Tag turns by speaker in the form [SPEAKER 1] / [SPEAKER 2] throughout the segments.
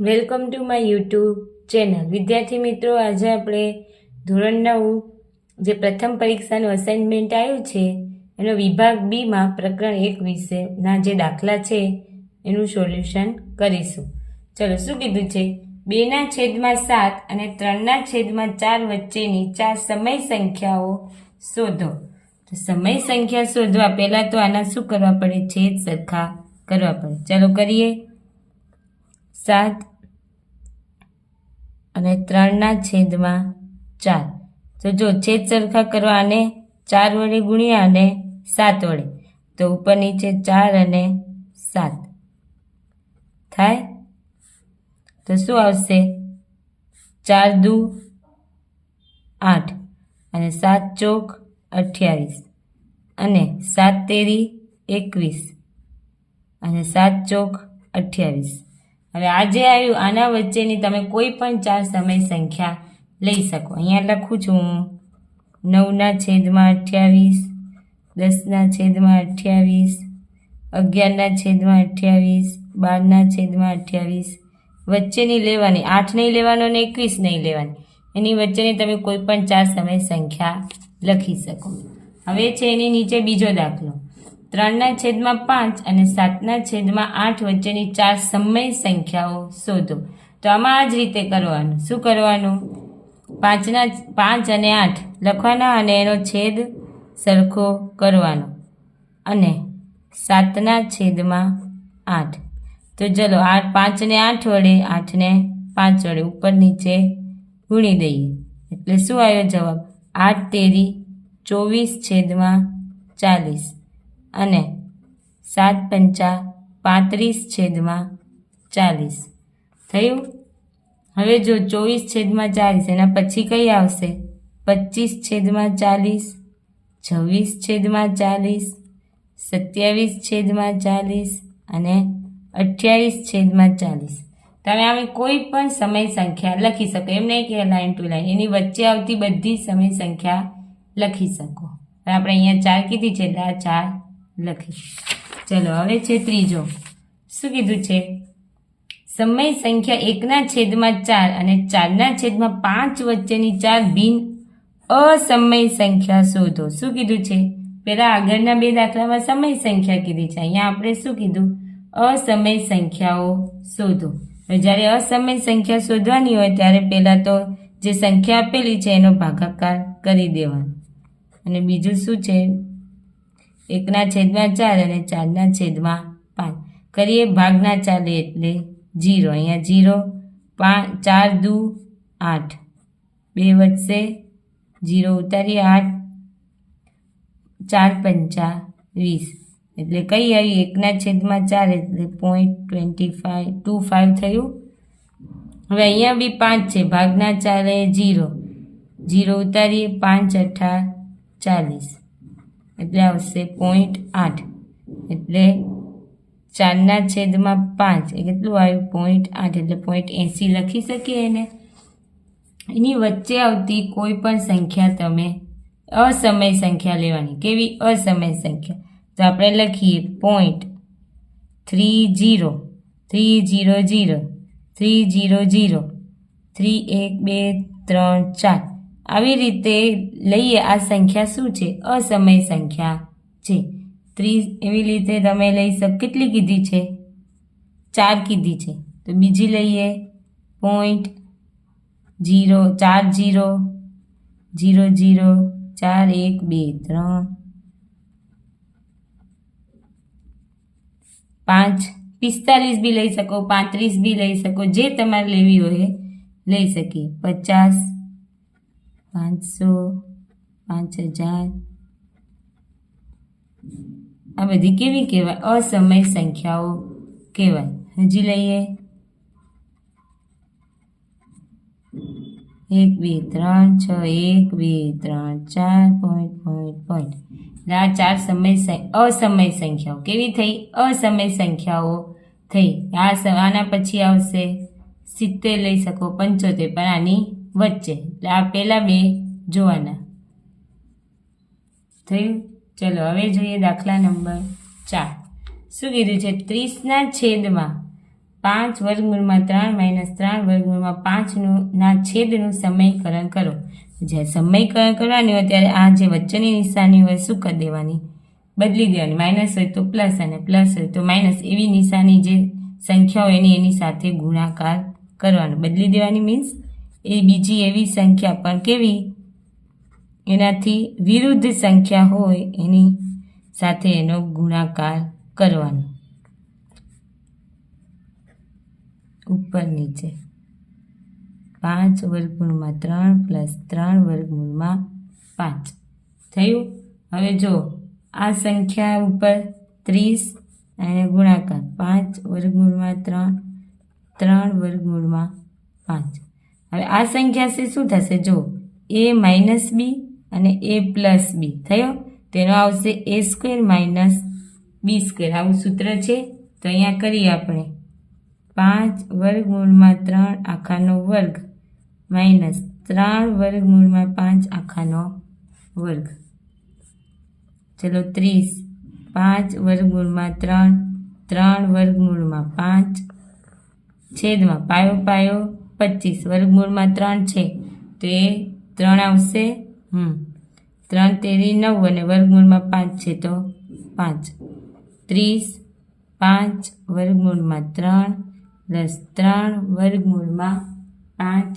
[SPEAKER 1] Welcome to my YouTube channel. વિદ્યાર્થી મિત્રો, આજે આપણે ધોરણ નવ, જે પ્રથમ પરીક્ષાનું અસાઇનમેન્ટ આવ્યું છે, એનો વિભાગ બીમાં પ્રકરણ એક વિશેના જે દાખલા છે, એનું સોલ્યુશન કરીશું. ચલો, શું કીધું છે? બેના છેદમાં સાત અને ત્રણના છેદમાં ચાર વચ્ચેની ચાર સમય સંખ્યાઓ શોધો. તો સમય સંખ્યા શોધવા પહેલાં તો આના શું કરવા પડે? છેદ સરખા કરવા પડે. ચાલો, કરીએ. સાત અને ત્રણના છેદમાં ચાર. તો જો છેદ સરખા કરવા અને ચાર વડે ગુણ્યા અને સાત વડે, તો ઉપર નીચે ચાર અને સાત. થાય? તો શું આવશે? ચાર દુ આઠ અને સાત ચોક અઠ્યાવીસ અને સાત તેરી એકવીસ અને સાત ચોક અઠ્યાવીસ. હવે આ જે આવ્યું, આના વચ્ચેની તમે કોઈ પણ ચાર સમય સંખ્યા લઈ શકો. અહીંયા લખું છું. હું નવના છેદમાં અઠ્યાવીસ, દસના છેદમાં અઠ્યાવીસ, અગિયારના છેદમાં અઠ્યાવીસ, બારના છેદમાં અઠ્યાવીસ. વચ્ચેની લેવાની, આઠ નહીં લેવાનો અને એકવીસ નહીં લેવાની. એની વચ્ચેની તમે કોઈ પણ ચાર સમય સંખ્યા લખી શકો. હવે છે એની નીચે બીજો દાખલો. ત્રણના છેદમાં પાંચ અને સાતના છેદમાં આઠ વચ્ચેની ચાર સમય સંખ્યાઓ શોધો. તો આમાં આ જ રીતે કરવાનું. શું કરવાનું? પાંચના, પાંચ અને આઠ લખવાના અને એનો છેદ સરખો કરવાનો. અને સાતના છેદમાં આઠ. તો ચલો આઠ પાંચને આઠ વડે આઠને પાંચ વડે ઉપર નીચે ગુણી દઈએ. એટલે શું આવ્યો જવાબ? આઠ તેરી ચોવીસ છેદમાં ચાલીસ. અને સાત પંચા પાંત્રીસ છેદમાં ચાલીસ. થયું? હવે જો ચોવીસ છેદમાં ચાલીસ, એના પછી કઈ આવશે? પચીસ છેદમાં ચાલીસ, છવ્વીસ છેદમાં ચાલીસ, સત્યાવીસ છેદમાં ચાલીસ અને અઠ્યાવીસ છેદમાં ચાલીસ. તમે આવી કોઈ પણ સમય સંખ્યા લખી શકો. એમ નહીં કે લાઈન ટુ લાઇન એની વચ્ચે આવતી બધી સમય સંખ્યા લખી શકો. આપણે અહીંયા ચાર કીધી છે. એટલે આ ચાર લખી ચલો, હવે છે ત્રીજો. શું કીધું છે? સમય સંખ્યા એકના છેદમાં ચાર અને ચારના છેદમાં પાંચ વચ્ચેની ચાર બિન અસમય સંખ્યા શોધો. શું કીધું છે? પહેલાં આગળના બે દાખલામાં સમય સંખ્યા કીધી છે. અહીંયા આપણે શું કીધું? અસમય સંખ્યાઓ શોધો. જ્યારે અસમય સંખ્યા શોધવાની હોય ત્યારે પહેલાં તો જે સંખ્યા આપેલી છે એનો ભાગાકાર કરી દેવાનો. અને બીજું શું છે? એકના છેદમાં ચાર અને ચારના છેદમાં પાંચ. કરીએ ભાગના ચાલે એટલે જીરો અહીંયા જીરો પાંચ ચાર, દુ, આઠ. બે વચ્ચે જીરો ઉતારીએ આઠ. ચાર પંચા વીસ. એટલે કઈ આવી? એકના છેદમાં ચાર એટલે point twenty five two five થયું. હવે અહીંયા બી પાંચ છે. ભાગના ચાલે જીરો જીરો ઉતારીએ પાંચ અઠા ચાલીસ. એટલે આવશે પોઈન્ટ આઠ. એટલે ચારના છેદમાં પાંચ. એ કેટલું આવ્યું? પોઈન્ટ આઠ. એટલે પોઈન્ટ એંસી લખી શકીએ એને. એની વચ્ચે આવતી કોઈ પણ સંખ્યા તમે અસમય સંખ્યા લેવાની. કેવી? અસમય સંખ્યા. તો આપણે લખીએ point three zero three zero zero three zero zero three એક બે ત્રણ ચાર. આવી રીતે લઈએ આ સંખ્યા શું છે? અસમય સંખ્યા છે. ત્રીસ એવી રીતે તમે લઈ શકો, કેટલી કીધી છે? ચાર કીધી છે. તો બીજી લઈએ. પોઈન્ટ જીરો ચાર જીરો જીરો જીરો ચાર એક, બે, ત્રણ, પાંચ, પિસ્તાલીસ બી લઈ શકો, પાંત્રીસ બી લઈ શકો, જે તમારે લેવી હોય એ લઈ શકીએ. પચાસ પાંચસો, પાંચ હજાર. આ બધી કેવી કહેવાય? અસમય સંખ્યાઓ કહેવાય. હજી લઈએ. એક, બે, ત્રણ, છ, એક, બે, ત્રણ, ચાર, પોઈન્ટ પોઈન્ટ પોઈન્ટ. એટલે આ ચાર સમય અસમય સંખ્યાઓ. કેવી થઈ? અસમય સંખ્યાઓ થઈ. આ આના પછી આવશે સિત્તેર લઈ શકો, પંચોતેર. પણ આની વચ્ચે. એટલે આ પહેલાં બે જોવાના. થયું? ચલો, હવે જોઈએ દાખલા નંબર ચાર. શું કીધું છે? ત્રીસના છેદમાં પાંચ વર્ગમૂળમાં ત્રણ માઇનસ ત્રણ વર્ગમૂળમાં પાંચનું ના છેદનું સમયકરણ કરો. જ્યારે સમયકરણ કરવાની હોય ત્યારે આ જે વચ્ચેની નિશાની હોય શું કરી દેવાની? બદલી દેવાની. માઇનસ હોય તો પ્લસ અને પ્લસ હોય તો માઇનસ. એવી નિશાની જે સંખ્યા હોય એની એની સાથે ગુણાકાર કરવાનો. બદલી દેવાની મીન્સ એ બીજી એવી સંખ્યા પણ કેવી? એનાથી વિરુદ્ધ સંખ્યા હોય એની સાથે એનો ગુણાકાર કરવાનો. ઉપર નીચે. પાંચ વર્ગમૂળમાં ત્રણ પ્લસ ત્રણ વર્ગમૂળમાં પાંચ. થયું? હવે જો આ સંખ્યા ઉપર ત્રીસ અને ગુણાકાર. પાંચ વર્ગમૂળમાં ત્રણ ત્રણ વર્ગમૂળમાં પાંચ. હવે આ સંખ્યા છે, શું થશે? જો એ માઇનસ બી અને એ પ્લસ બી થયો? તેનો આવશે A square minus B square આવું સૂત્ર છે. તો અહીંયા કરીએ આપણે. પાંચ વર્ગમૂળમાં ત્રણ આખાનો વર્ગ. માઇનસ ત્રણ વર્ગમૂળમાં પાંચ આખાનો વર્ગ. ચલો ત્રીસ. પાંચ વર્ગમૂળમાં ત્રણ. ત્રણ વર્ગમૂળમાં પાંચ. છેદમાં પાયો પાયો. પચીસ. વર્ગમૂળમાં ત્રણ છે. તો એ ત્રણ આવશે. હમ. ત્રણ, તેરી, નવ અને વર્ગમૂળમાં પાંચ છે તો પાંચ. ત્રીસ, પાંચ, વર્ગમૂળમાં ત્રણ પ્લસ ત્રણ, વર્ગમૂળમાં પાંચ.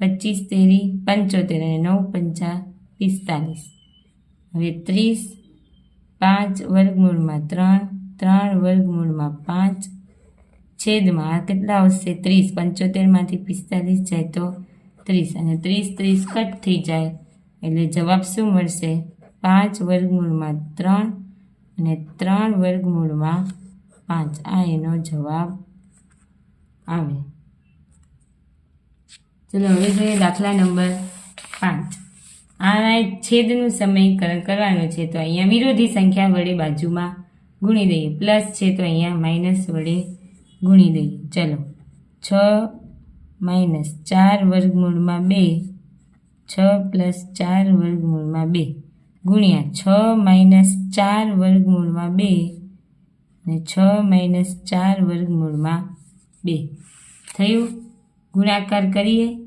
[SPEAKER 1] પચીસ, તેરી, પંચોતેર અને નવ, પંચા પિસ્તાલીસ. હવે ત્રીસ, પાંચ, વર્ગમૂળમાં ત્રણ ત્રણ, વર્ગમૂળમાં પાંચ. છેદમાં કેટલા આવશે? ત્રીસ. પંચોતેરમાંથી પિસ્તાલીસ જાય તો ત્રીસ. અને ત્રીસ ત્રીસ કટ થઈ જાય એટલે જવાબ શું મળશે? પાંચ વર્ગમૂળમાં ત્રણ અને ત્રણ વર્ગમૂળમાં પાંચ. આ એનો જવાબ આવે. ચલો, હવે જોઈએ દાખલા નંબર પાંચ. આના છેદનું સમીકરણ કરવાનું છે. તો અહીંયા વિરોધી સંખ્યા વડે બાજુમાં ગુણી દઈએ. પ્લસ છે તો અહીંયા માઇનસ વડે ગુણી દઈએ. ચલો. છ માઇનસ ચાર વર્ગમૂળમાં બે. છ પ્લસ ચાર વર્ગમૂળમાં બે. ગુણ્યા છ માઇનસ ચાર વર્ગમૂળમાં બે અને છ માઇનસ ચાર વર્ગમૂળમાં બે. થયું? ગુણાકાર કરીએ.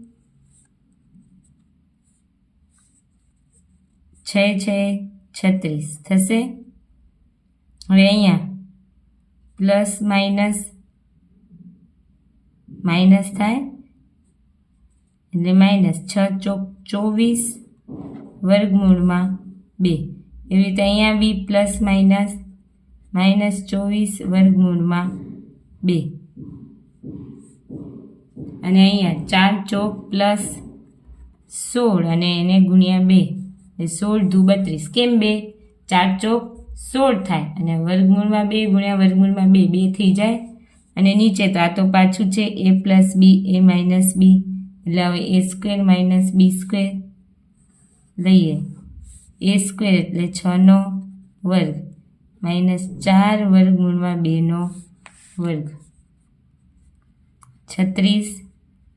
[SPEAKER 1] છ છે છત્રીસ. થશે? હવે અહીંયા. પ્લસ માઇનસ માઇનસ થાય. એટલે માઇનસ છ ચોક ચોવીસ વર્ગમૂળમાં બે. એવી રીતે અહીંયા બી પ્લસ માઇનસ માઇનસ ચોવીસ વર્ગમૂળમાં બે. અને અહીંયા ચાર ચોક પ્લસ સોળ અને એને ગુણ્યા બે. એટલે સોળ ધુ બત્રીસ. કેમ બે? ચાર ચોક સોળ થાય અને વર્ગમૂળમાં બે ગુણ્યા વર્ગમૂળમાં બે બે થઈ જાય. અને નીચે તો આ તો પાછું છે એ પ્લસ બી એ માઇનસ બી એટલે હવે A square minus B square લઈએ. એ સ્ક્વેર એટલે છનો વર્ગ. માઇનસ ચાર વર્ગમૂળમાં બેનો વર્ગ. છત્રીસ,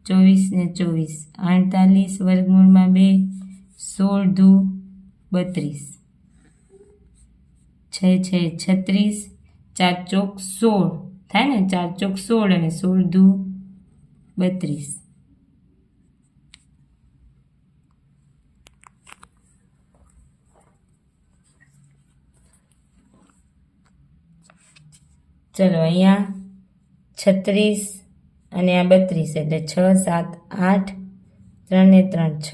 [SPEAKER 1] ચોવીસ ને ચોવીસ. અડતાલીસ વર્ગમૂળમાં બે સોળ દુ બત્રીસ. છ, છે, છત્રીસ, ચાર ચોક સોળ. થાય ને ચાર ચોક સોળ અને સોળ દુ બત્રીસ ચલો અહીંયા છત્રીસ અને આ બત્રીસ એટલે છ, સાત, આઠ ત્રણને ત્રણ, છ,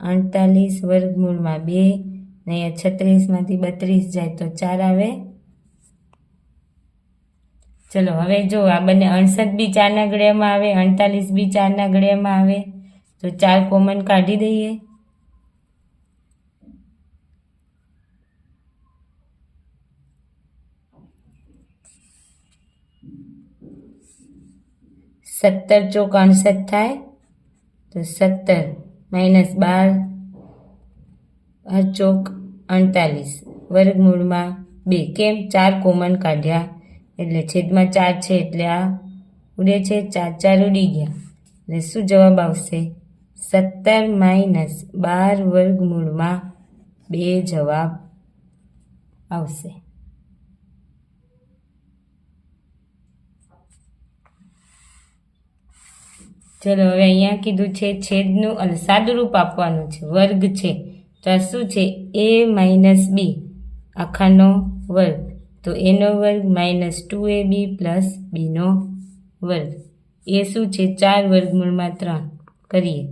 [SPEAKER 1] અડતાલીસ વર્ગમૂળમાં બે ને અહીંયા છત્રીસમાંથી બત્રીસ જાય તો ચાર આવે. ચલો, હવે જો આ બંને અણસઠ બી ચારના ગળ્યામાં આવે, અડતાલીસ બી ચારના ગળ્યામાં આવે, તો ચાર કોમન કાઢી દઈએ. સત્તર ચોક અડસઠ થાય, તો સત્તર માઇનસ બાર ચોક અડતાલીસ. વર્ગમૂળમાં બે. કેમ? ચાર કોમન કાઢ્યા. એટલે છેદમાં ચાર છે એટલે આ ઉડે છે, ચાર ચાર ઉડી ગયા. એટલે શું જવાબ આવશે? સત્તર માઇનસ બાર વર્ગમૂળમાં બે જવાબ આવશે. ચલો, હવે અહીંયા કીધું છે છેદનું અને સાદુરૂપ આપવાનું છે. વર્ગ છે. તો આ શું છે? એ માઇનસ બી. આખાનો વર્ગ. તો એનો વર્ગ minus two A B plus બીનો વર્ગ. એ શું છે? ચાર વર્ગમૂળમાં ત્રણ. કરીએ.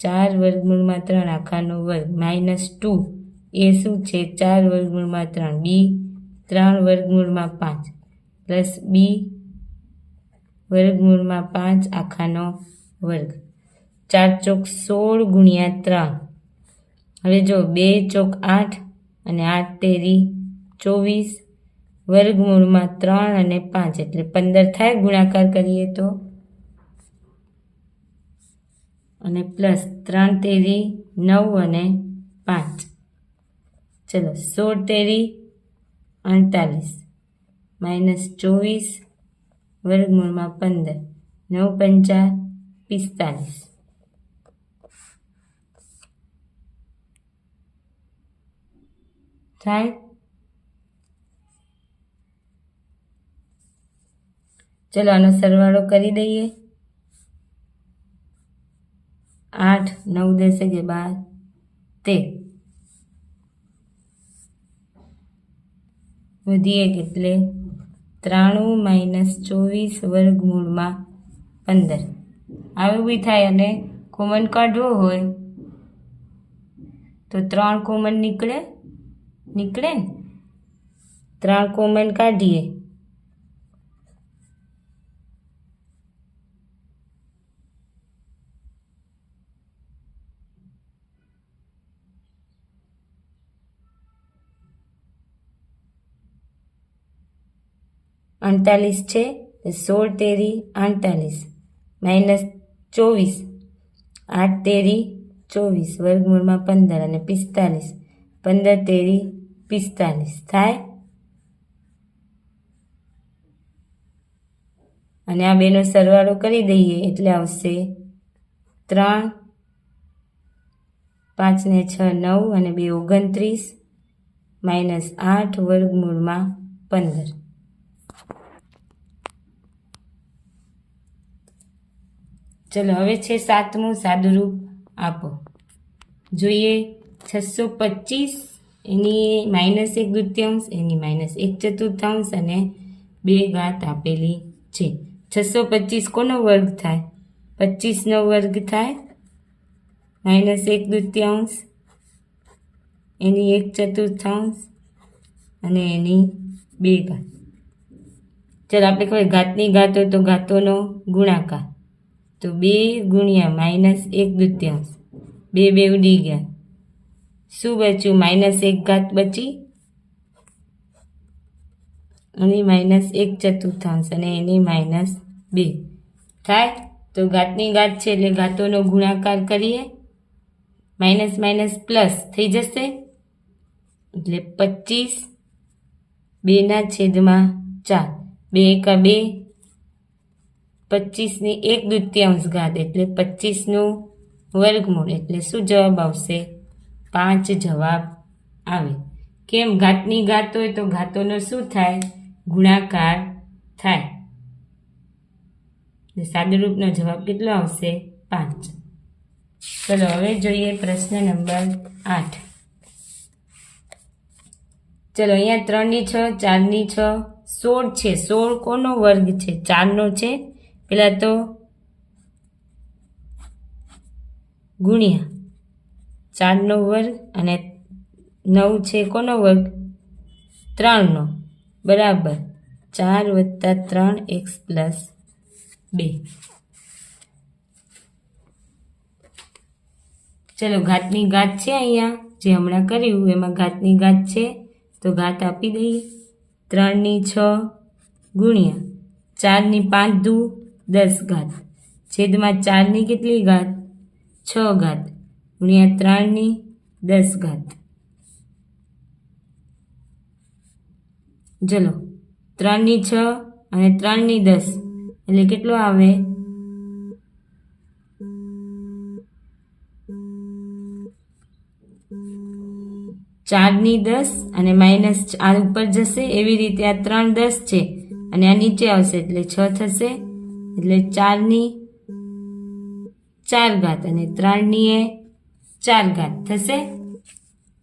[SPEAKER 1] ચાર વર્ગમૂળમાં ત્રણ આખાનો વર્ગ માઇનસ ટુ એ શું છે? ચાર વર્ગમૂળમાં ત્રણ. બી ત્રણ વર્ગમૂળમાં પાંચ. પ્લસ બી વર્ગમૂળમાં પાંચ આખાનો વર્ગ. ચાર ચોક સોળ ગુણ્યા ત્રણ. હવે જો બે ચોક આઠ અને આઠ તેરી ચોવીસ વર્ગમૂળમાં ત્રણ અને પાંચ એટલે પંદર થાય, ગુણાકાર કરીએ તો? અને પ્લસ ત્રણ તેરી નવ અને પાંચ. ચલો, સોળ તેરી અડતાલીસ. માઇનસ ચોવીસ, વર્ગમૂળમાં પંદર. નવ પંચા પિસ્તાલીસ. થાય? ચલો આનો સરવાળો કરી દઈએ. આઠ, નવ દસ કે બાર, તેર. વધીએ એટલે ત્રાણું માઇનસ ચોવીસ વર્ગમૂળમાં પંદર. આવું બી થાય અને કોમન કાઢવો હોય તો ત્રણ કોમન નીકળે? નીકળે ત્રણ કોમન કાઢીએ. અડતાલીસ છે, સોળ તેરી અડતાલીસ માઇનસ ચોવીસ, આઠ તેરી ચોવીસ, વર્ગમૂળમાં પંદર અને પિસ્તાલીસ, પંદર તેરી પિસ્તાલીસ થાય. અને આ બેનો સરવાળો કરી દઈએ એટલે આવશે ત્રણ, પાંચ ને છ નવ અને બે ઓગણત્રીસ માઇનસ આઠ, વર્ગમૂળમાં પંદર. ચલો હવે છે સાતમું સાદુરૂપ આપો. જોઈએ છસો પચીસ, એની માઇનસ એક દૃત્યાંશ, એની માઇનસ એક ચતુર્થાંશ અને બે ઘાત આપેલી છે. છસો પચીસ કોનો વર્ગ થાય? પચીસનો વર્ગ થાય? માઇનસ એક દૃત્યાંશ, એની એક ચતુર્થાંશ અને એની બે ઘાત. ચાલો, આપણે ખબર ઘાતની ઘાતો તો ઘાતોનો ગુણાકાર. તો બે ગુણ્યા માઇનસ એક દૃત્યાંશ. બે બે ઉડી ગયા. શું બચ્યું? માઇનસ એક ઘાત બચી? અને માઇનસ એક ચતુર્થાંશ અને એની માઇનસ બે. થાય? તો ઘાતની ઘાત છે એટલે ઘાતોનો ગુણાકાર કરીએ. માઇનસ માઇનસ પ્લસ થઈ જશે. એટલે પચીસ. બેના છેદમાં ચાર. બે એકા બે પચીસની એક દ્વિતીયાંશ ઘાત એટલે પચીસનું વર્ગમૂળ એટલે શું જવાબ આવશે? પાંચ જવાબ આવે. કેમ? ઘાતની ઘાત હોય તો ઘાતોનો શું થાય? ગુણાકાર થાય. સાદુરૂપનો જવાબ કેટલો આવશે? પાંચ. ચલો, હવે જોઈએ પ્રશ્ન નંબર આઠ. ચલો, અહીંયા ત્રણની છ, ચારની છ, સોળ છે. સોળ કોનો વર્ગ છે? ચારનો છે. પેલા તો ગુણ્યા. ચારનો વર્ગ અને નવ છે કોનો વર્ગ? ત્રણનો. બરાબર. ચાર વત્તા ત્રણ એક્સ પ્લસ બે. ચલો ઘાતની ઘાત છે અહીંયા, જે હમણાં કર્યું, એમાં ઘાતની ઘાત છે, તો ઘાત આપી દઈએ. ત્રણની છ ગુણ્યા. ચારની પાંચ દુ દસ ઘાત. છેદમાં ચારની કેટલી ઘાત? છ ઘાત. ગુણ્યા ત્રણની દસ ઘાત. ચલો, ત્રણની છ અને ત્રણની દસ. એટલે કેટલો આવે? ચારની દસ અને માઇનસ ચાર ઉપર જશે. એવી રીતે આ ત્રણ દસ છે અને આ નીચે આવશે. એટલે છ થશે. એટલે ચારની, ચાર ઘાત અને ત્રણની એ ચાર ઘાત થશે.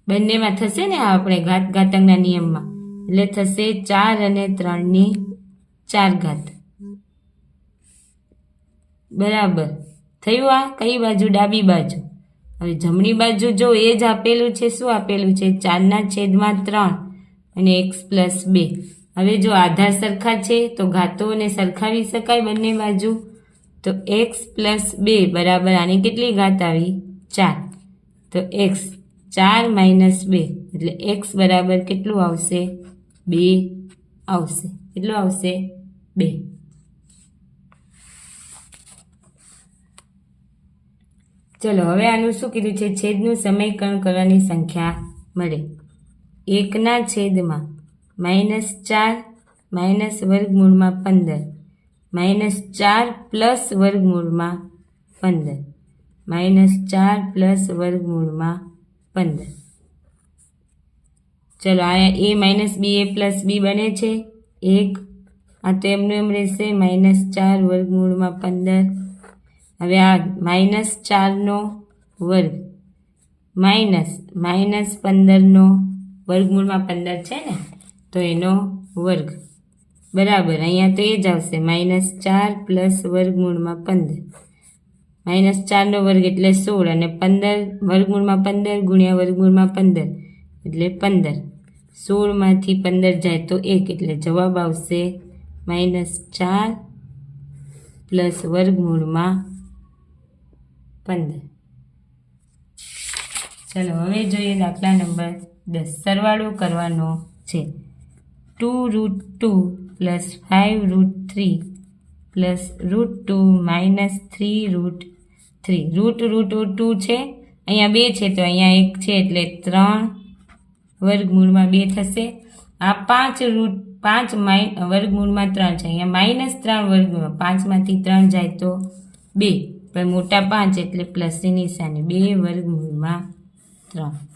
[SPEAKER 1] બંનેમાં થશે ને આપણે ઘાત, ઘાતકના નિયમમાં. એટલે થશે ચાર અને ત્રણની ચાર ઘાત. બરાબર. થયું આ? કઈ બાજુ? ડાબી બાજુ. હવે જમણી બાજુ જો એ જ આપેલું છે, શું આપેલું છે? ચારના છેદમાં ત્રણ અને એક્સ પ્લસ બે. હવે જો આધાર સરખા છે, તો ઘાતોને સરખાવી શકાય બંને બાજુ. તો એક્સ પ્લસ બે બરાબર આની કેટલી ઘાત આવી? ચાર. તો એક્સ ચાર માઇનસ બે, એટલે એક્સ બરાબર કેટલું આવશે? બે આવશે. કેટલું આવશે? બે. ચલો, હવે આનું શું કીધું છે? છેદનું સમીકરણ કરવાની સંખ્યા મળે. એકના છેદમાં માઇનસ ચાર માઇનસ વર્ગમૂળમાં પંદર માઇનસ ચાર પ્લસ વર્ગમૂળમાં પંદર માઇનસ ચાર પ્લસ વર્ગમૂળમાં પંદર. ચલો, આ એ માઇનસ બી, એ પ્લસ બી બને છે. એક, આ તો એમનું એમ રહેશે. માઇનસ ચાર વર્ગમૂળમાં પંદર. હવે આ માઇનસ ચારનો વર્ગ. માઇનસ માઇનસ પંદરનો વર્ગમૂળમાં પંદર છે ને? તો એનો વર્ગ. બરાબર, અહીંયા તો એ જ આવશે. માઇનસ ચાર પ્લસ વર્ગમૂળમાં પંદર. માઇનસ ચારનો વર્ગ એટલે સોળ અને પંદર વર્ગમૂળમાં પંદર ગુણ્યા વર્ગમૂળમાં પંદર એટલે પંદર. સોળમાંથી પંદર જાય તો એક એટલે જવાબ આવશે માઇનસ ચાર પ્લસ વર્ગમૂળમાં પંદર. ચલો, હવે જોઈએ દાખલા નંબર દસ. સરવાળો કરવાનો છે. Two root two plus five root three plus root two minus three root three root root two છે. અહીંયા બે છે, તો અહીંયા એક છે એટલે ત્રણ વર્ગમૂળમાં બે થશે. આ પાંચ રૂટ પાંચ માઈ, વર્ગમૂળમાં ત્રણ છે. અહીંયા માઇનસ ત્રણ વર્ગમૂળમાં પાંચમાંથી ત્રણ જાય તો બે. પણ મોટા પાંચ એટલે પ્લસની નિશાની, બે વર્ગમૂળમાં ત્રણ.